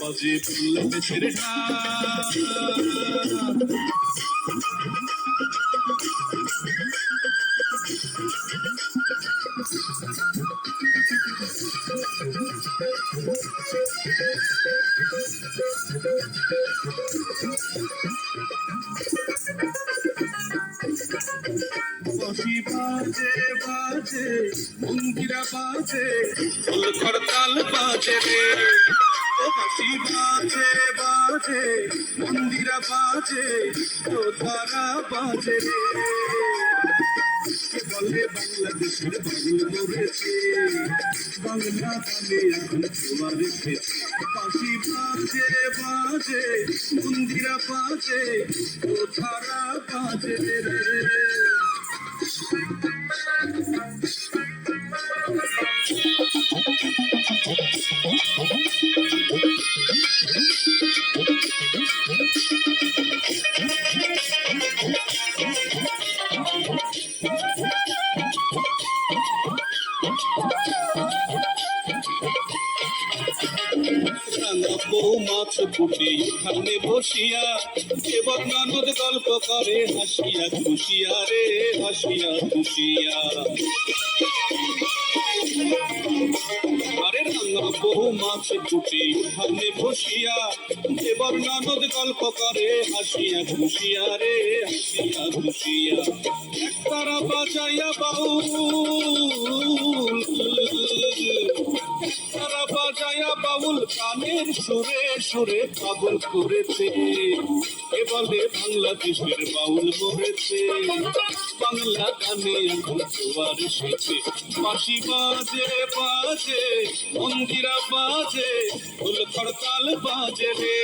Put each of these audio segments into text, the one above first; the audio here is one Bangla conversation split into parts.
Bazi pulve chirha Thank you. Tak. বাজে বাজে মন্দিরা বাজে ঢোল খড়তাল বাজে রে। বাঁশি বাজে বাজে, মন্দিরা বাজে ধারা বাজে রে। বলে বাংলাদেশের বাবুল মরেছে বাংলা গানে এখন বাঁশি বাজে বাজে, মন্দিরা বাজে ও ধারা বাজে রে। মাছ ফুটে উঠানে বসিয়া সেবক ননদ গল্প করে হাসিয়া খুশিয়া রে হাসিয়া খুশিয়া। মাছ ফুটে উঠানে বসিয়া, এবার ননদ গল্প করে হাসিয়া খুশিয়া রে, হাসিয়া খুশিয়া তারা বাজাইয়া বাউল গানের সুরে সুরে পাগল করেছে। এ বলে বাংলাদেশের বাউল মরেছে। বাংলা গানে এখন এসেছে বাঁশি বাজে বাজে, মন্দিরা বাজে, ফুল খড়তাল বাজে রে।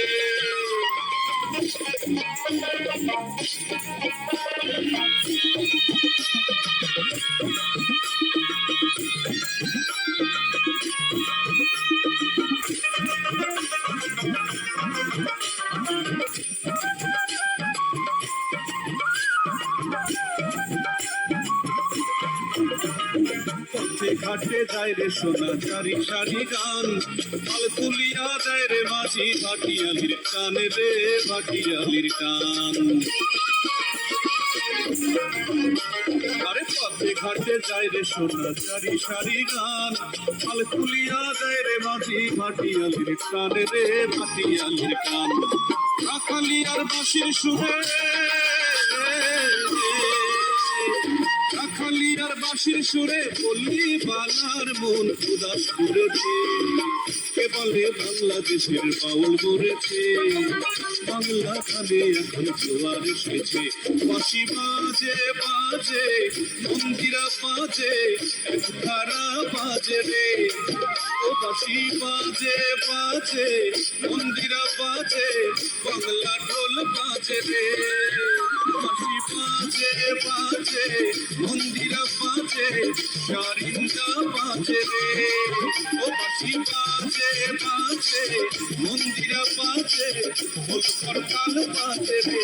পথে ঘাটে যায় রে সোনা চারি সারি গান। পাল তুলিয়া যায় রে মাঝি ভাটিয়ালির টান রে ভাটিয়ালির টান। আরে পথে ঘাটে যায় রে সোনা চারি সারি গান। পাল তুলিয়া যায় রে মাঝি ভাটিয়ালির টান রে ভাটিয়ালির টান। রাখালিয়ার বাঁশির সুরে রাখালিয়ার বাঁশির সুরে পল্লী বালার মন উদাস করেছে। কে বলে বাংলাদেশের বাউল মরেছে বাংলা গানে এখন জোয়ার এসেছে। বাঁশি বাজে বাজে, মন্দিরা বাজে ধারা বাজে রে। ও বাঁশি বাজে বাজে, মন্দিরা বাজে বাংলা ঢোল বাজে রে। মন্দিরা পাঁচে চারিন্দা পাঁচে রে। ও পাখি পাঁচে পাঁচে মন্দিরা পাঁচে ও সরকার পাঁচে রে।